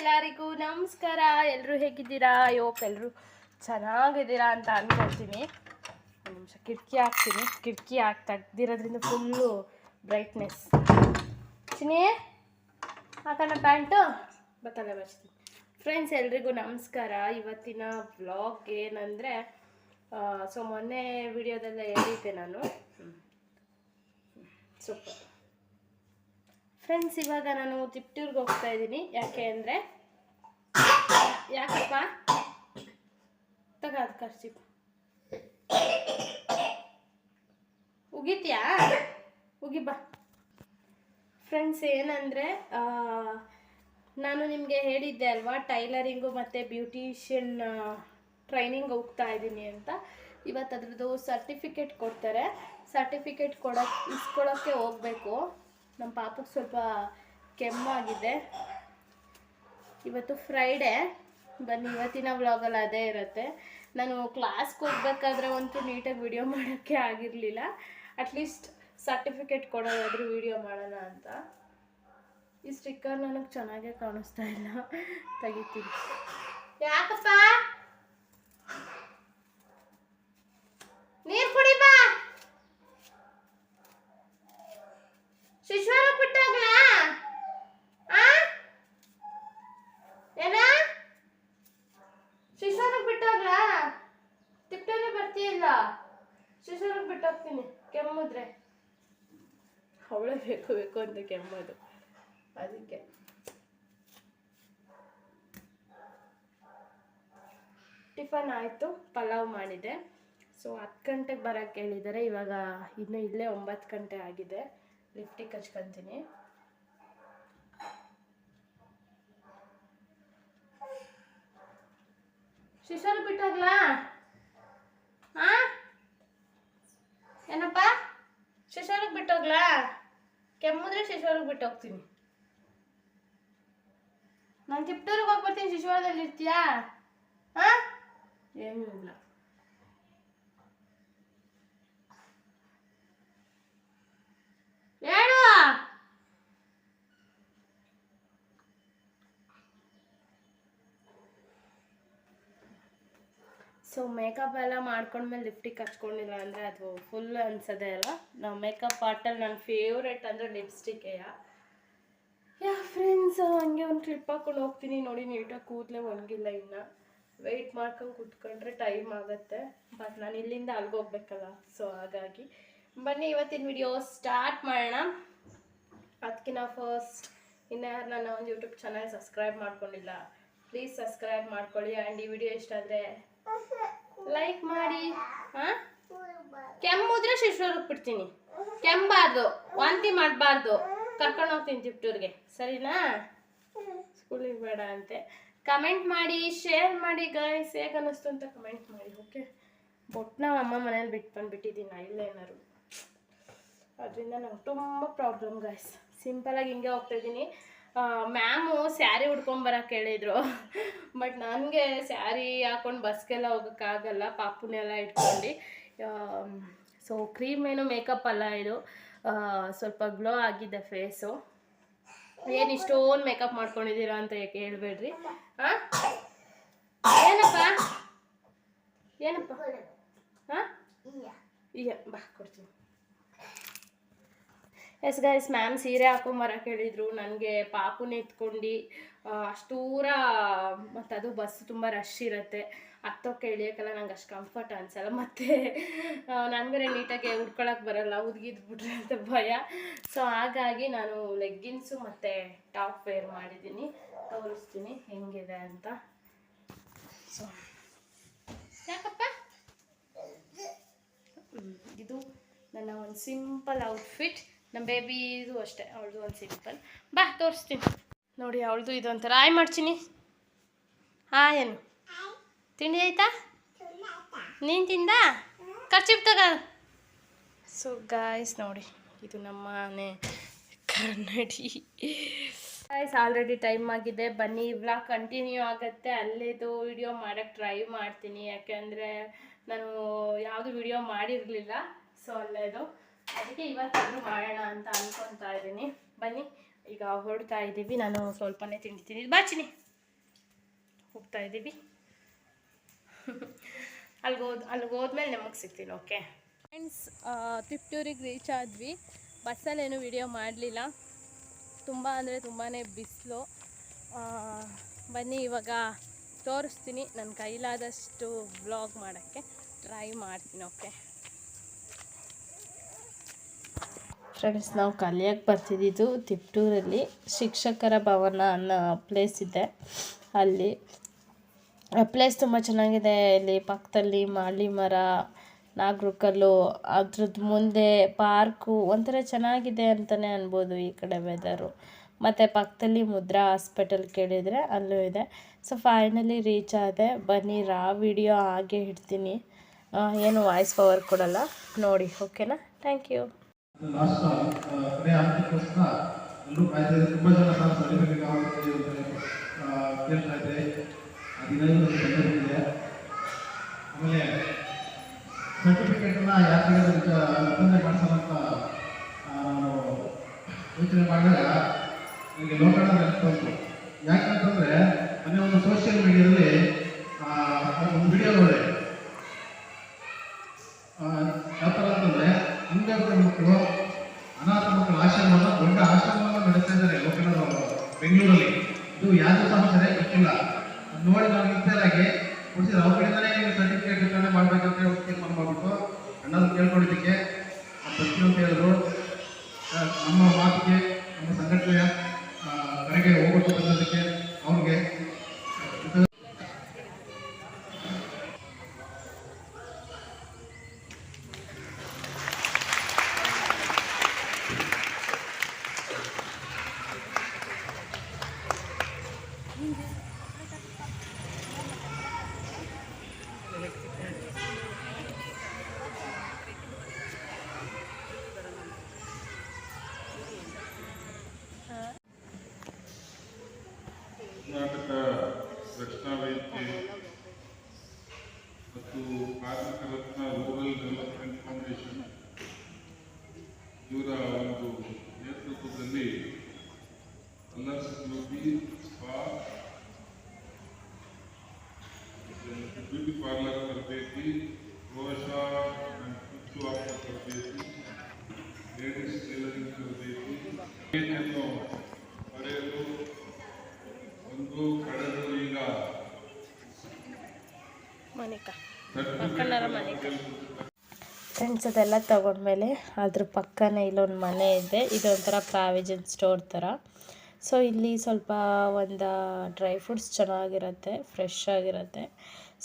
ಎಲ್ಲರಿಗೂ ನಮಸ್ಕಾರ. ಎಲ್ಲರೂ ಹೇಗಿದ್ದೀರಾ? ಯೋಪ್ ಎಲ್ಲರೂ ಚೆನ್ನಾಗಿದ್ದೀರಾ ಅಂತ ಅನ್ಕೊಳ್ತೀನಿ. ಒಂದು ನಿಮಿಷ ಕಿಟಕಿ ಹಾಕ್ತೀನಿ. ಕಿಟಕಿ ಹಾಕಿ ತೆಗ್ದಿರೋದ್ರಿಂದ ಫುಲ್ಲು ಬ್ರೈಟ್ನೆಸ್ ಚಿನಿ ಹಾಕೋಣ ಪ್ಯಾಂಟು? ಬರ್ತಾನೆ ಬರ್ತೀನಿ ಫ್ರೆಂಡ್ಸ್ ಎಲ್ರಿಗೂ ನಮಸ್ಕಾರ. ಇವತ್ತಿನ ಬ್ಲಾಗ್ ಏನಂದರೆ ಸೊ ಮೊನ್ನೆ ವಿಡಿಯೋದೆಲ್ಲ ಹೇಳಿದ್ದೆ ನಾನು. ಸೂಪರ್. ಫ್ರೆಂಡ್ಸ್ ಇವಾಗ ನಾನು ತಿಪ್ಟೂರ್ಗೆ ಹೋಗ್ತಾ ಇದ್ದೀನಿ ಯಾಕೆ ಅಂದರೆ, ಯಾಕಪ್ಪ? ತಗೋದು ಖರ್ಚಿಪ್ಪ ಖರ್ಚು ಉಗಿತ್ಯಾ? ಉಗಿ ಬಾ. ಫ್ರೆಂಡ್ಸ್ ಏನಂದರೆ ನಾನು ನಿಮಗೆ ಹೇಳಿದ್ದೆ ಅಲ್ವಾ, ಟೈಲರಿಂಗು ಮತ್ತು ಬ್ಯೂಟಿಷಿಯನ್ ಟ್ರೈನಿಂಗ್ ಹೋಗ್ತಾ ಇದ್ದೀನಿ ಅಂತ. ಇವತ್ತು ಅದ್ರದ್ದು ಸರ್ಟಿಫಿಕೇಟ್ ಕೊಡ್ತಾರೆ. ಸರ್ಟಿಫಿಕೇಟ್ ಕೊಡೋಕ್ಕೆ ಇಸ್ಕೊಳ್ಳೋಕ್ಕೆ ಹೋಗಬೇಕು. ನಮ್ಮ ಪಾಪಕ್ಕೆ ಸ್ವಲ್ಪ ಕೆಮ್ಮಾಗಿದೆ. ಇವತ್ತು ಫ್ರೈಡೇ ಬನ್ನಿ, ಇವತ್ತಿನ ವ್ಲಾಗಲ್ಲಿ ಅದೇ ಇರುತ್ತೆ. ನಾನು ಕ್ಲಾಸ್ಗೆ ಹೋಗ್ಬೇಕಾದ್ರೆ ಅಂತೂ ನೀಟಾಗಿ ವಿಡಿಯೋ ಮಾಡೋಕ್ಕೆ ಆಗಿರಲಿಲ್ಲ. ಅಟ್ಲೀಸ್ಟ್ ಸರ್ಟಿಫಿಕೇಟ್ ಕೊಡೋದಾದ್ರೂ ವಿಡಿಯೋ ಮಾಡೋಣ ಅಂತ. ಈ ಸ್ಟಿಕ್ಕರ್ ನನಗೆ ಚೆನ್ನಾಗೇ ಕಾಣಿಸ್ತಾ ಇಲ್ಲ. ತೆಗಿತೀನಿ. ಯಾಕಪ್ಪ ನೀರು ಕುಡಿ ಬಾ ಶಿಶ್ವಾರ ಬಿಟ್ಟಾಗ್ಲಾ ಆ ಏನ ಶಿಶ್ವಾರಕ್ಕೆ ಬಿಟ್ಟೋಗ್ಲಾ ತಿಪ್ಪೇನೆ ಬರ್ತೀಯಲ್ಲ ಶಿಶ್ವಾರಕ್ಕೆ ಬಿಟ್ಟೋಗ್ತೀನಿ ಕೆಮ್ಮಿದ್ರೆ ಅವಳೇ ಬೇಕು ಬೇಕು ಅಂತ ಕೆಮ್ಮೋದು. ಅದಕ್ಕೆ. ಟಿಫನ್ ಆಯಿತು, ಪಲಾವ್ ಮಾಡಿದೆ. ಸೊ ಹತ್ತು ಗಂಟೆಗೆ ಬರೋಕ್ಕೆ ಹೇಳಿದ್ದಾರೆ. ಇವಾಗ ಇನ್ನೂ ಇಲ್ಲೇ ಒಂಬತ್ತು ಗಂಟೆ ಆಗಿದೆ. ಲಿಫ್ಟಿಗೆ ಹಚ್ಕೊಂತೀನಿ. ಶಿಶೋರು ಬಿಟ್ಟಾಗ್ಲಾ? ಹಾ ಏನಪ್ಪ? ಶಿಶೋರಿಗೆ ಬಿಟ್ಟೋಗ್ಲಾ? ಕೆಮ್ಮಿದ್ರೆ ಶಿಶೋರಿಗೆ ಬಿಟ್ಟೋಗ್ತೀನಿ ನಾನು ತಿಪ್ಟೂರಿಗೆ ಹೋಗಿ ಬರ್ತೀನಿ ಶಿಶುವಾರದಲ್ಲಿ ಇರ್ತೀಯಾ? ಹಾ ಏನೂ ಇಲ್ಲ. ಹೇಳು! ಸೊ ಮೇಕಪ್ ಎಲ್ಲ ಮಾಡ್ಕೊಂಡ್ಮೇಲೆ ಲಿಪ್ಟಿಕ್ ಹಚ್ಕೊಂಡಿಲ್ಲ ಅಂದರೆ ಅದು ಫುಲ್ ಅನ್ಸದೆ ಅಲ್ಲ. ನಾವು ಮೇಕಪ್ ಆರ್ಟಲ್ಲಿ ನನ್ನ ಫೇವ್ರೇಟ್ ಅಂದರೆ ಲಿಪ್ಸ್ಟಿಕ್ಕೇ ಯಾ. ಫ್ರೆಂಡ್ಸ್ ಹಂಗೆ ಒಂದು ಕ್ಲಿಪ್ ಹಾಕೊಂಡು ಹೋಗ್ತೀನಿ. ನೋಡಿ, ನೀಟಾಗಿ ಕೂದಲೇ ಒಣಗಿಲ್ಲ ಇನ್ನು. ವೆಯ್ಟ್ ಮಾಡ್ಕೊಂಡು ಕೂತ್ಕೊಂಡ್ರೆ ಟೈಮ್ ಆಗುತ್ತೆ. ಬಟ್ ನಾನು ಇಲ್ಲಿಂದ ಅಲ್ಗೆ ಹೋಗ್ಬೇಕಲ್ಲ. ಸೊ ಹಾಗಾಗಿ ಬನ್ನಿ, ಇವತ್ತಿನ ವಿಡಿಯೋ ಸ್ಟಾರ್ಟ್ ಮಾಡೋಣ. ಅದಕ್ಕಿಂತ ಫಸ್ಟ್ ಇನ್ನು ಯಾರು ನನ್ನ ಒಂದು ಯೂಟ್ಯೂಬ್ ಚಾನಲ್ ಸಬ್ಸ್ಕ್ರೈಬ್ ಮಾಡ್ಕೊಂಡಿಲ್ಲ ಪ್ಲೀಸ್ ಸಬ್ಸ್ಕ್ರೈಬ್ ಮಾಡ್ಕೊಳ್ಳಿ. ಆ್ಯಂಡ್ ಈ ವಿಡಿಯೋ ಇಷ್ಟ ಆದರೆ ಲೈಕ್ ಮಾಡಿ, ಹಾ? ಕೆಮ್ಮುದ್ರೆ ಶಿಶ್ವರಿಗೆ ಬಿಡ್ತೀನಿ. ಕೆಮ್ಮಬಾರ್ದು, ವಾಂತಿ ಮಾಡಬಾರ್ದು. ಕರ್ಕೊಂಡು ಹೋಗ್ತೀನಿ ಚಿಪ್ಟೂರ್ಗೆ ಸರಿನಾ? ಸ್ಕೂಲಿಗೆ ಬೇಡ ಅಂತೆ. ಕಮೆಂಟ್ ಮಾಡಿ ಶೇರ್ ಮಾಡಿ ಗೈಸ್ ಹೇಗೆ ಅನ್ನಿಸ್ತು ಅಂತ ಕಮೆಂಟ್ ಮಾಡಿ ಓಕೆ ಬೊಟ್ನ ಅಮ್ಮ ಮನೇಲಿ ಬಿಟ್ಟು ಬಂದುಬಿಟ್ಟಿದ್ದೀನಿ ಏನಾದ್ರು? ಅದರಿಂದ ನಂಗೆ ತುಂಬ ಪ್ರಾಬ್ಲಮ್ ಗೈಸ್ ಸಿಂಪಲಾಗಿ ಹಿಂಗೆ ಹೋಗ್ತಾ ಇದ್ದೀನಿ ಮ್ಯಾಮು ಸ್ಯಾರಿ ಉಡ್ಕೊಂಬರಕ್ಕೆ ಹೇಳಿದರು. ಬಟ್ ನನಗೆ ಸ್ಯಾರಿ ಹಾಕೊಂಡು ಬಸ್ಗೆಲ್ಲ ಹೋಗೋಕ್ಕಾಗಲ್ಲ ಪಾಪುನೆಲ್ಲ ಇಟ್ಕೊಂಡು. ಸೊ ಕ್ರೀಮ್ ಏನು ಮೇಕಪ್ ಅಲ್ಲ ಇದು. ಸ್ವಲ್ಪ ಗ್ಲೋ ಆಗಿದೆ ಫೇಸು ಏನು ಇಷ್ಟೊಂದು ಮೇಕಪ್ ಮಾಡ್ಕೊಂಡಿದ್ದೀರಾ ಅಂತ ಯಾಕೆ ಹೇಳ್ಬೇಡ್ರಿ. ಹಾಂ ಏನಪ್ಪ? ಏನಪ್ಪ? ಹಾಂ ಈಗ ಬಾ ಕೊಡ್ತೀನಿ. ಎಸ್ ಗೈಸ್ ಮ್ಯಾಮ್ ಸೀರೆ ಹಾಕೊಂಬರಕ್ಕೆ ಹೇಳಿದರು. ನನಗೆ ಪಾಪುನ ಎತ್ಕೊಂಡು ಅಷ್ಟೂರ ಮತ್ತು ಅದು ಬಸ್ ತುಂಬ ರಶ್ ಇರುತ್ತೆ. ಹತ್ತೋಕೆ ಇಳಿಯೋಕ್ಕೆಲ್ಲ ನಂಗೆ ಅಷ್ಟು ಕಂಫರ್ಟ್ ಅನ್ಸಲ್ಲ. ಮತ್ತು ನನಗೆ ನೀಟಾಗಿ ಉಡ್ಕೊಳಕ್ಕೆ ಬರಲ್ಲ ಬಿಟ್ರೆ ಅಂತ ಭಯ. ಸೊ ಹಾಗಾಗಿ ನಾನು ಲೆಗ್ಗಿನ್ಸು ಮತ್ತು ಟಾಪ್ ವೇರ್ ಮಾಡಿದ್ದೀನಿ. ತೋರಿಸ್ತೀನಿ ಹೆಂಗಿದೆ ಅಂತ. ಸೊ ಯಾಕಪ್ಪ? ಇದು ನನ್ನ ಒಂದು ಸಿಂಪಲ್ ಔಟ್ಫಿಟ್ ನಮ್ಮ ಬೇಬಿದು ಅಷ್ಟೇ, ಅವಳದು ಒಂದು ಸಿಂಪಲ್. ಬಾ, ತೋರಿಸ್ತೀನಿ. ನೋಡಿ, ಅವಳದು ಒಂಥರ. ಆಯ್ ಮಾಡ್ತೀನಿ ಹಾಂ ಏನು ತಿಂಡಿ ಆಯ್ತಾ? ನೀನು ತಿಂದ? ಖರ್ಚಿಪ್ ತಗ. ಸೊ ಗಾಯ್ಸ್ ನೋಡಿ, ಇದು ನಮ್ಮ ಮನೆ ಕನ್ನಡಿ. ಗಾಯ್ಸ್ ಆಲ್ರೆಡಿ ಟೈಮ್ ಆಗಿದೆ. ಬನ್ನಿ ವ್ಲಾಗ್ ಕಂಟಿನ್ಯೂ ಆಗುತ್ತೆ. ಅಲ್ಲೇದು ವಿಡಿಯೋ ಮಾಡೋಕ್ಕೆ ಟ್ರೈ ಮಾಡ್ತೀನಿ. ಯಾಕೆಂದರೆ ನಾನು ಯಾವುದು ವಿಡಿಯೋ ಮಾಡಿರಲಿಲ್ಲ. ಸೊ ಅಲ್ಲೇದು. ಅದಕ್ಕೆ ಇವತ್ತಾದರೂ ಮಾಡೋಣ ಅಂತ ಅನ್ಕೊತಾ ಇದ್ದೀನಿ. ಬನ್ನಿ, ಈಗ ಹೊರಡ್ತಾ ಇದ್ದೀವಿ. ನಾನು ಸ್ವಲ್ಪನೇ ತಿಂಡಿತೀನಿ ಬಾಚಿನಿ ಹೋಗ್ತಾ ಇದ್ದೀವಿ. ಅಲ್ಲಿಗೆ ಹೋದ್ ಅಲ್ಲಿಗೆ ಹೋದ್ಮೇಲೆ ನಿಮಗೆ ಸಿಗ್ತೀನಿ, ಓಕೆ? ಫ್ರೆಂಡ್ಸ್ ತಿಪ್ಟೂರಿಗೆ ರೀಚ್ ಆದ್ವಿ. ಬಸ್ಸಲ್ಲೇನು ವಿಡಿಯೋ ಮಾಡಲಿಲ್ಲ. ತುಂಬ ಅಂದರೆ ತುಂಬಾ ಬಿಸಿಲು. ಬನ್ನಿ, ಇವಾಗ ತೋರಿಸ್ತೀನಿ. ನನ್ನ ಕೈಲಾದಷ್ಟು ವ್ಲಾಗ್ ಮಾಡೋಕ್ಕೆ ಟ್ರೈ ಮಾಡ್ತೀನಿ, ಓಕೆ? ಫ್ರೆಂಡ್ಸ್, ನಾವು ಕಲಿಯಕ್ಕೆ ಬರ್ತಿದ್ದಿದ್ದು ತಿಪ್ಟೂರಲ್ಲಿ ಶಿಕ್ಷಕರ ಭವನ ಅನ್ನೋ ಪ್ಲೇಸ್ ಇದೆ. ಅಲ್ಲಿ, ಆ ಪ್ಲೇಸ್ ತುಂಬ ಚೆನ್ನಾಗಿದೆ. ಇಲ್ಲಿ ಪಕ್ಕದಲ್ಲಿ ಮಾಳಿ ಮರ ನಾಗರಕಲ್ಲು ಅದ್ರದ್ದು ಮುಂದೆ ಪಾರ್ಕು ಒಂಥರ ಚೆನ್ನಾಗಿದೆ ಅಂತಲೇ ಅನ್ಬೋದು ಈ ಕಡೆ ವೆದರು ಮತ್ತು ಪಕ್ಕದಲ್ಲಿ ಮುದ್ರಾ ಹಾಸ್ಪಿಟಲ್ ಕೇಳಿದರೆ ಅಲ್ಲೂ ಇದೆ. ಸೊ ಫೈನಲಿ ರೀಚ್ ಆದೆ. ಬನ್ನಿ, ರಾ ವಿಡಿಯೋ ಹಾಗೆ ಇಡ್ತೀನಿ. ಏನು ವಾಯ್ಸ್ ಪವರ್ ಕೊಡಲ್ಲ. ನೋಡಿ ಓಕೆನಾ ಥ್ಯಾಂಕ್ ಯು ಲಾಸ್ಟ್ ಕೊನೆ ಹಂತಕ್ಕೋಸ್ಕರ ಎಲ್ಲರೂ ಕಾಯ್ತಾ ತುಂಬ ಜನ ಸಹ ಸರ್ಟಿಫಿಕೇಟ್ ಆಗುತ್ತೆ ಕೇಳ್ತಾ ಇದ್ದಾರೆ ಹದಿನೈದು ಬಂದಿದೆ ಆಮೇಲೆ ಸರ್ಟಿಫಿಕೇಟನ್ನು ಯಾಕೆ ವಿತರಣೆ ಮಾಡಿಸೋಣ ಅಂತ ಯೋಚನೆ ಮಾಡಿದಾಗ ನನಗೆ ಲೋಕಣ ನೆನಪು ಯಾಕಂತಂದರೆ, ಮೊನ್ನೆ ಒಂದು ಸೋಷಿಯಲ್ ಮೀಡಿಯಾದಲ್ಲಿ ಒಂದು ವಿಡಿಯೋ ನೋಡಿದೆ. ಸರಿಯಾಗಿ ಗೊತ್ತಿಲ್ಲ. ನೋಡಿ ನಾವು ಆಗಿ ಕೊಡ್ಸಿದ್ರು ಅವ್ರ ಕಡೆಯಿಂದಲೇ ನೀವು ಸರ್ಟಿಫಿಕೇಟ್ ಮಾಡ್ಬೇಕಂತ ಹೇಳಿ ತೀರ್ಮಾನ ಮಾಡಿಬಿಟ್ಟು ಅಣ್ಣನ ಕೇಳ್ಕೊಂಡಿದ್ದಕ್ಕೆ ಪ್ರತಿಯೊಂದು ಹೇಳಿದ್ರು. ಬ್ಯೂಟಿ ಪಾರ್ಲರ್ ತರಬೇತಿ ರೋಷ ಕುಚ್ಚು ಹಾಕುವ ತರಬೇತಿ ಲೇಡೀಸ್ ಟೈಲರಿಂಗ್ ತರಬೇತಿ ತರಬೇತಿಯನ್ನು ಪಡೆಯಲು ಒಂದು ಕಳೆದು ಈಗ ಮೋನಿಕಾ. ಸರ್ಟಿಫಿಕೇಟ್ ಮನೆಗೆ ಫ್ರೆಂಡ್ಸ್ ಅದೆಲ್ಲ ತಗೊಂಡ್ಮೇಲೆ ಅದ್ರ ಪಕ್ಕನೇ ಇಲ್ಲೊಂದು ಮನೆ ಇದೆ. ಇದೊಂಥರ ಪ್ರಾವಿಜನ್ ಸ್ಟೋರ್ ಥರ. ಸೊ ಇಲ್ಲಿ ಸ್ವಲ್ಪ ಒಂದು ಡ್ರೈ ಫ್ರೂಟ್ಸ್ ಚೆನ್ನಾಗಿರುತ್ತೆ ಫ್ರೆಶ್ ಆಗಿರುತ್ತೆ.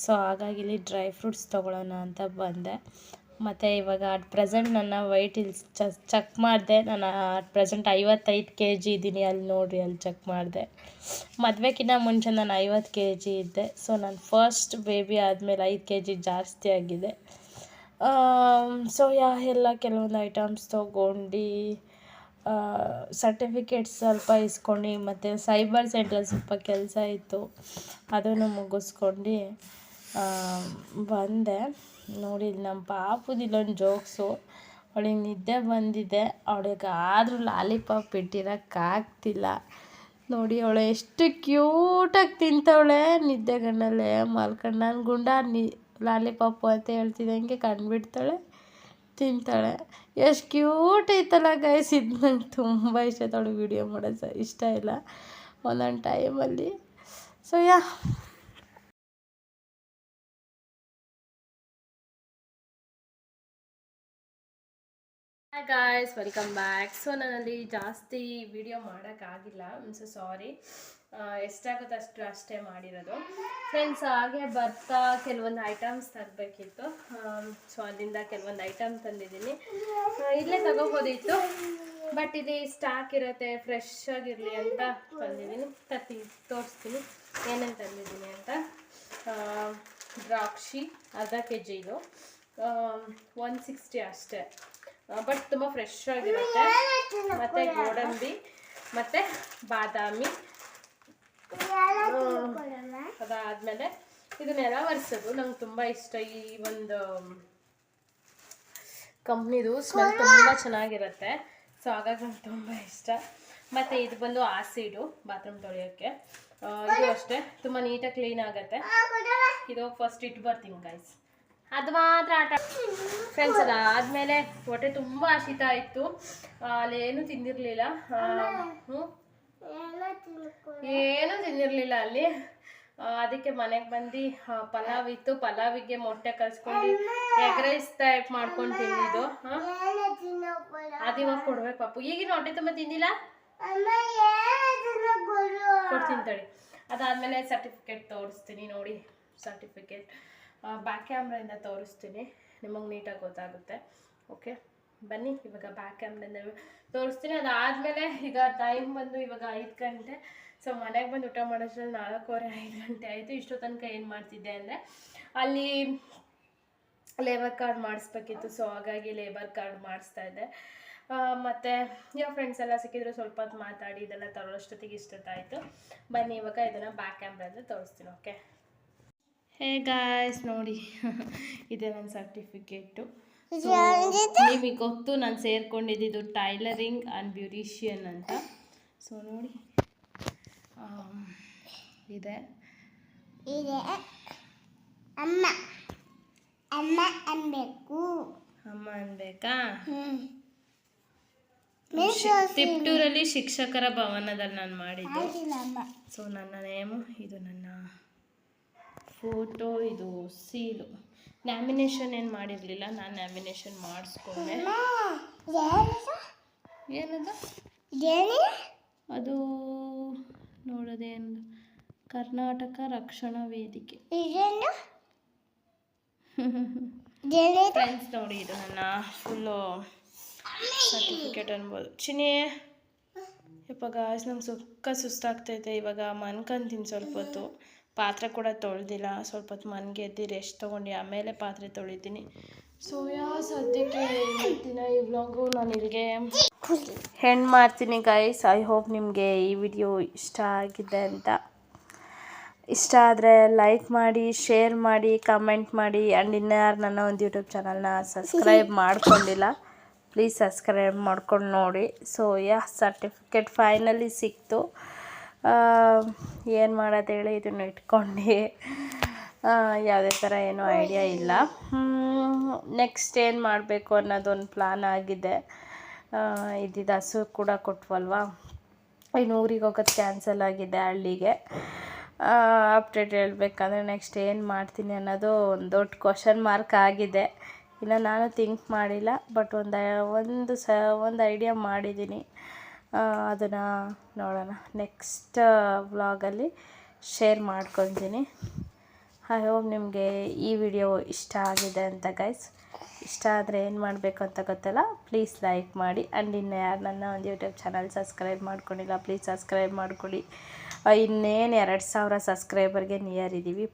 ಸೊ ಹಾಗಾಗಿ ಇಲ್ಲಿ ಡ್ರೈ ಫ್ರೂಟ್ಸ್ ತೊಗೊಳ್ಳೋಣ ಅಂತ ಬಂದೆ. ಮತ್ತು ಇವಾಗ ಅಟ್ ಪ್ರೆಸೆಂಟ್ ನನ್ನ ವೈಟ್ ಇಲ್ಲಿ ಚೆಕ್ ಮಾಡಿದೆ. ನಾನು ಅಟ್ ಪ್ರೆಸೆಂಟ್ ಐವತ್ತೈದು ಕೆ ಜಿ ಇದ್ದೀನಿ ಅಲ್ಲಿ ನೋಡಿರಿ, ಅಲ್ಲಿ ಚೆಕ್ ಮಾಡಿದೆ. ಮದುವೆಗಿಂತ ಮುಂಚೆ ನಾನು ಐವತ್ತು ಕೆ ಜಿ ಇದ್ದೆ. ಸೊ ನಾನು ಫಸ್ಟ್ ಬೇಬಿ ಆದಮೇಲೆ ಐದು ಕೆ ಜಿ ಜಾಸ್ತಿ ಆಗಿದೆ. ಸೊ ಯಾ, ಎಲ್ಲ ಕೆಲವೊಂದು ಐಟಮ್ಸ್ ತೊಗೊಂಡು ಸರ್ಟಿಫಿಕೇಟ್ಸ್ ಸ್ವಲ್ಪ ಇಸ್ಕೊಂಡು, ಮತ್ತು ಸೈಬರ್ ಸೆಂಟ್ರಲ್ಲಿ ಸ್ವಲ್ಪ ಕೆಲಸ ಇತ್ತು, ಅದನ್ನು ಮುಗಿಸ್ಕೊಂಡು ಬಂದೆ. ನೋಡಿ, ನಮ್ಮ ಪಾಪುದು ಇಲ್ಲೊಂದು ಜೋಕ್ಸು ಅವಳಿಗೆ ನಿದ್ದೆ ಬಂದಿದೆ. ಅವಳಿಗೆ ಆದರೂ ಲಾಲಿಪಾಪ್ ಇಟ್ಟಿರೋಕ್ಕಾಗ್ತಿಲ್ಲ ನೋಡಿ, ಅವಳು ಎಷ್ಟು ಕ್ಯೂಟಾಗಿ ತಿಂತವಳೆ. ನಿದ್ದೆಗಣ್ಣಲ್ಲೇ ಮಲ್ಕೊಂಡು ನಾನು ಗುಂಡ, ನಿ ಲಾಲಿಪಾಪು ಅಂತ ಹೇಳ್ತಿದ್ದಂಗೆ ಕಂಡುಬಿಡ್ತಾಳೆ ತಿಂತಾಳೆ. ಎಷ್ಟು ಕ್ಯೂಟ್ ಐತಲ್ಲ ಗೈಸ್ ಇದು ನಂಗೆ ತುಂಬ ಇಷ್ಟ. ಆಯ್ತು ವಿಡಿಯೋ ಮಾಡೋದು ಸಹ ಇಷ್ಟ ಇಲ್ಲ. ಒಂದೊಂದು ಟೈಮಲ್ಲಿ so yeah hi guys welcome back so ನಾನಲ್ಲಿ ಜಾಸ್ತಿ ವಿಡಿಯೋ ಮಾಡೋಕ್ಕಾಗಿಲ್ಲ. ಸೊ ಸಾರಿ ಎಷ್ಟಾಗುತ್ತೆ ಅಷ್ಟು ಅಷ್ಟೇ ಮಾಡಿರೋದು. ಫ್ರೆಂಡ್ಸ್ ಹಾಗೆ ಬರ್ತಾ ಕೆಲವೊಂದು ಐಟಮ್ಸ್ ತರಬೇಕಿತ್ತು. ಸೊ ಅಲ್ಲಿಂದ ಕೆಲವೊಂದು ಐಟಮ್ ತಂದಿದ್ದೀನಿ. ಇಲ್ಲೇ ತಗೋಬೋದಿತ್ತು. ಬಟ್ ಇಲ್ಲಿ ಸ್ಟಾಕ್ ಇರುತ್ತೆ ಫ್ರೆಶ್ ಆಗಿರಲಿ ಅಂತ ತಂದಿದ್ದೀನಿ. ತತ್ತಿ ತೋರಿಸ್ತೀನಿ. ಏನೇನು ತಂದಿದ್ದೀನಿ ಅಂತ. ದ್ರಾಕ್ಷಿ, ಅರ್ಧ ಕೆ ಜಿ ಇದು ಒನ್ ಸಿಕ್ಸ್ಟಿ ಅಷ್ಟೇ. ಬಟ್ ತುಂಬ ಫ್ರೆಶ್ ಆಗಿರುತ್ತೆ. ಮತ್ತು ಗೋಡಂಬಿ ಮತ್ತು ಬಾದಾಮಿ. ಅದಾದಮೇಲೆ ಇದನ್ನೆಲ್ಲ ನೆಲ ಒರೆಸೋದು. ನಂಗೆ ತುಂಬ ಇಷ್ಟ ಈ ಒಂದು ಕಂಪ್ನಿದು. ಸ್ಮೆಲ್ ತುಂಬ ಚೆನ್ನಾಗಿರುತ್ತೆ. ಸೊ ಹಾಗಾಗಿ ನಂಗೆ ತುಂಬ ಇಷ್ಟ. ಮತ್ತು ಇದು ಬಂದು ಆಸಿಡು ಬಾತ್ರೂಮ್ ತೊಳೆಯೋಕ್ಕೆ. ಇದು ಅಷ್ಟೇ. ತುಂಬ ನೀಟಾಗಿ ಕ್ಲೀನ್ ಆಗುತ್ತೆ. ಇದು ಫಸ್ಟ್ ಇಟ್ಟು ಬರ್ತೀನಿ ಗೈಸ್ ಅದು ಮಾತ್ರ ಆಟ. ಫ್ರೆಂಡ್ಸ್ ಅದ ಆದಮೇಲೆ ಹೊಟ್ಟೆ ತುಂಬ ಶೀತ ಇತ್ತು. ಆ, ಅಲ್ಲಿ ಏನೂ ತಿಂದಿರಲಿಲ್ಲ. ಏನೂ ತಿಂದಿರಲಿಲ್ಲ ಅಲ್ಲಿ. ಅದಕ್ಕೆ ಮನೆಗೆ ಬಂದು ಪಲಾವ್ ಇತ್ತು. ಪಲಾವಿಗೆ ಮೊಟ್ಟೆ ಕಲ್ಸ್ಕೊಂಡು ಎಗ್ ರೈಸ್ ಟೈಪ್ ಮಾಡ್ಕೊಂಡು ತಿಂದಿದ್ದು. ಅದಿವಾಗ ಕೊಡ್ಬೇಕು ಪಾಪು. ಈಗಿನ ಹೊಟ್ಟೆ ತುಂಬ ತಿಂದಿಲ್ಲ? ಕೊಡ್ತೀನಿ ತಡಿ. ಅದಾದಮೇಲೆ ಸರ್ಟಿಫಿಕೇಟ್ ತೋರಿಸ್ತೀನಿ ನೋಡಿ ಸರ್ಟಿಫಿಕೇಟ್ ಬ್ಯಾಕ್ ಕ್ಯಾಮ್ರಾಯಿಂದ ತೋರಿಸ್ತೀನಿ. ನಿಮಗೆ ನೀಟಾಗಿ ಗೊತ್ತಾಗುತ್ತೆ. ಓಕೆ ಬನ್ನಿ, ಇವಾಗ ಬ್ಯಾಕ್ ಕ್ಯಾಮ್ರಾಯಿಂದ ತೋರಿಸ್ತೀನಿ. ಅದಾದಮೇಲೆ ಈಗ ಟೈಮ್ ಬಂದು ಇವಾಗ ಐದು ಗಂಟೆ. ಸೊ ಮನೆಗೆ ಬಂದು ಊಟ ಮಾಡೋದ್ರಲ್ಲಿ ನಾಲ್ಕೂವರೆ, ಐದು ಗಂಟೆ ಆಯಿತು. ಇಷ್ಟೋ ತನಕ ಏನು ಮಾಡ್ತಿದ್ದೆ ಅಂದರೆ, ಅಲ್ಲಿ ಲೇಬರ್ ಕಾರ್ಡ್ ಮಾಡಿಸ್ಬೇಕಿತ್ತು. ಸೊ ಹಾಗಾಗಿ ಲೇಬರ್ ಕಾರ್ಡ್ ಮಾಡಿಸ್ತಾ ಇದ್ದೆ. ಮತ್ತು ಯಾವ ಫ್ರೆಂಡ್ಸ್ ಎಲ್ಲ ಸಿಕ್ಕಿದ್ರು. ಸ್ವಲ್ಪ ಹೊತ್ತು ಮಾತಾಡಿ, ಇದೆಲ್ಲ ತರೋಷ್ಟೊತ್ತಿಗೆ ಇಷ್ಟೊತ್ತಾಯಿತು. ಬನ್ನಿ, ಇವಾಗ ಇದನ್ನು ಬ್ಯಾಕ್ ಕ್ಯಾಮ್ರಾದ್ರೆ ತೋರಿಸ್ತೀನಿ. ಓಕೆ ಹೇ ಗಾಯ್ಸ್ ನೋಡಿ. ಇದೆ ನನ್ನ ಸರ್ಟಿಫಿಕೇಟು ನಿಮಗೆ ಗೊತ್ತು ನಾನು ಸೇರ್ಕೊಂಡಿದ್ದು ಟೈಲರಿಂಗ್ ಆ್ಯಂಡ್ ಬ್ಯೂಟಿಷಿಯನ್ ಅಂತ. ಸೊ ನೋಡಿ. ಇದೆ. ಇದೆ. ಅಮ್ಮ. ಅಮ್ಮ ಅನ್ಬೇಕು. ಅಮ್ಮ ಅನ್ಬೇಕಾ? ತಿಪ್ಟೂರಲ್ಲಿ ಶಿಕ್ಷಕರ ಭವನದಲ್ಲಿ ನಾನು ಮಾಡಿದ್ದೆ. ಸೊ ನನ್ನ ನೇಮು ಇದು ನನ್ನ ಫೋಟೋ ಇದು ಸೀಲು. ಲ್ಯಾಮಿನೇಷನ್ ಏನು ಮಾಡಿರಲಿಲ್ಲ ನಾನು ಲ್ಯಾಮಿನೇಷನ್ ಮಾಡಿಸ್ಕೊಂಡೆ. ಏನದು? ಅದು ನೋಡೋದೇನು ಕರ್ನಾಟಕ ರಕ್ಷಣಾ ವೇದಿಕೆ. ಫ್ರೆಂಡ್ಸ್ ನೋಡಿ ಇದು ನನ್ನ ಫುಲ್ಲು ಸರ್ಟಿಫಿಕೇಟ್ ಅನ್ಬೋದು. ಚಿನಿ ಯಪ್ಪ ಗಾಯ್ಸ್ ನಂಗೆ ಸುಕ್ಕ ಸುಸ್ತಾಗ್ತೈತೆ ಇವಾಗ ಮನ್ಕಂತೀನಿ ಸ್ವಲ್ಪ ಹೊತ್ತು. ಪಾತ್ರೆ ಕೂಡ ತೊಳೆದಿಲ್ಲ. ಸ್ವಲ್ಪ ಹೊತ್ತು ಮನೆಗೆ ಎದ್ದು ರೆಸ್ಟ್ ತೊಗೊಂಡು ಆಮೇಲೆ ಪಾತ್ರೆ ತೊಳಿತೀನಿ. ಸೊ ಯಾ ಸದ್ಯಕ್ಕೆ ಇವತ್ತಿನ ಈ ವ್ಲಾಗು ನಾನು ಇಲ್ಲಿಗೆ ಹೆಣ್ಣು ಮಾಡ್ತೀನಿ ಗೈಸ್ ಐ ಹೋಪ್ ನಿಮಗೆ ಈ ವಿಡಿಯೋ ಇಷ್ಟ ಆಗಿದೆ ಅಂತ. ಇಷ್ಟ ಆದರೆ ಲೈಕ್ ಮಾಡಿ ಶೇರ್ ಮಾಡಿ ಕಮೆಂಟ್ ಮಾಡಿ. ಆ್ಯಂಡ್ ಇನ್ಯಾರು ನನ್ನ ಒಂದು ಯೂಟ್ಯೂಬ್ ಚಾನಲ್ನ ಸಬ್ಸ್ಕ್ರೈಬ್ ಮಾಡ್ಕೊಂಡಿಲ್ಲ ಪ್ಲೀಸ್ ಸಬ್ಸ್ಕ್ರೈಬ್ ಮಾಡ್ಕೊಂಡು ನೋಡಿ. ಸೊ ಯಾ ಸರ್ಟಿಫಿಕೇಟ್ ಫೈನಲಿ ಸಿಕ್ತು. ಏನು ಮಾಡೋದು ಹೇಳಿ ಇದನ್ನು ಇಟ್ಕೊಂಡು. ಯಾವುದೇ ಥರ ಏನೂ ಐಡಿಯಾ ಇಲ್ಲ. ನೆಕ್ಸ್ಟ್ ಏನು ಮಾಡಬೇಕು ಅನ್ನೋದೊಂದು ಪ್ಲಾನ್ ಆಗಿದೆ. ಇದ್ದಿದ್ದು ಹಸು ಕೂಡ ಕೊಟ್ವಲ್ವಾ? ಇನ್ನು ಊರಿಗೆ ಹೋಗೋದು ಕ್ಯಾನ್ಸಲ್ ಆಗಿದೆ ಹಳ್ಳಿಗೆ. ಅಪ್ಡೇಟ್ ಹೇಳಬೇಕಂದ್ರೆ ನೆಕ್ಸ್ಟ್ ಏನು ಮಾಡ್ತೀನಿ ಅನ್ನೋದು ಒಂದು ದೊಡ್ಡ ಕ್ವಶನ್ ಮಾರ್ಕ್ ಆಗಿದೆ. ಇನ್ನು ನಾನು ಥಿಂಕ್ ಮಾಡಿಲ್ಲ ಬಟ್ ಒಂದು ಒಂದು ಸ, ಒಂದು ಐಡಿಯಾ ಮಾಡಿದ್ದೀನಿ ಅದನ್ನು ನೋಡೋಣ. ನೆಕ್ಸ್ಟ್ ವ್ಲಾಗಲ್ಲಿ ಶೇರ್ ಮಾಡ್ಕೊತೀನಿ ಐ ಹೋಪ್ ನಿಮಗೆ ಈ ವಿಡಿಯೋ ಇಷ್ಟ ಆಗಿದೆ ಅಂತ ಗೈಸ್ ಇಷ್ಟ ಆದರೆ ಏನು ಮಾಡಬೇಕು ಅಂತ ಗೊತ್ತಲ್ಲ? ಪ್ಲೀಸ್ ಲೈಕ್ ಮಾಡಿ. ಆ್ಯಂಡ್ ಇನ್ನು ಯಾರು ನನ್ನ ಒಂದು ಯೂಟ್ಯೂಬ್ ಚಾನಲ್ ಸಬ್ಸ್ಕ್ರೈಬ್ ಮಾಡ್ಕೊಂಡಿಲ್ಲ ಪ್ಲೀಸ್ ಸಬ್ಸ್ಕ್ರೈಬ್ ಮಾಡ್ಕೊಳ್ಳಿ. ಇನ್ನೇನು ಎರಡು ಸಾವಿರ ಸಬ್ಸ್ಕ್ರೈಬರ್ಗೆ ನಿಯರ್ ಇದ್ದೀವಿ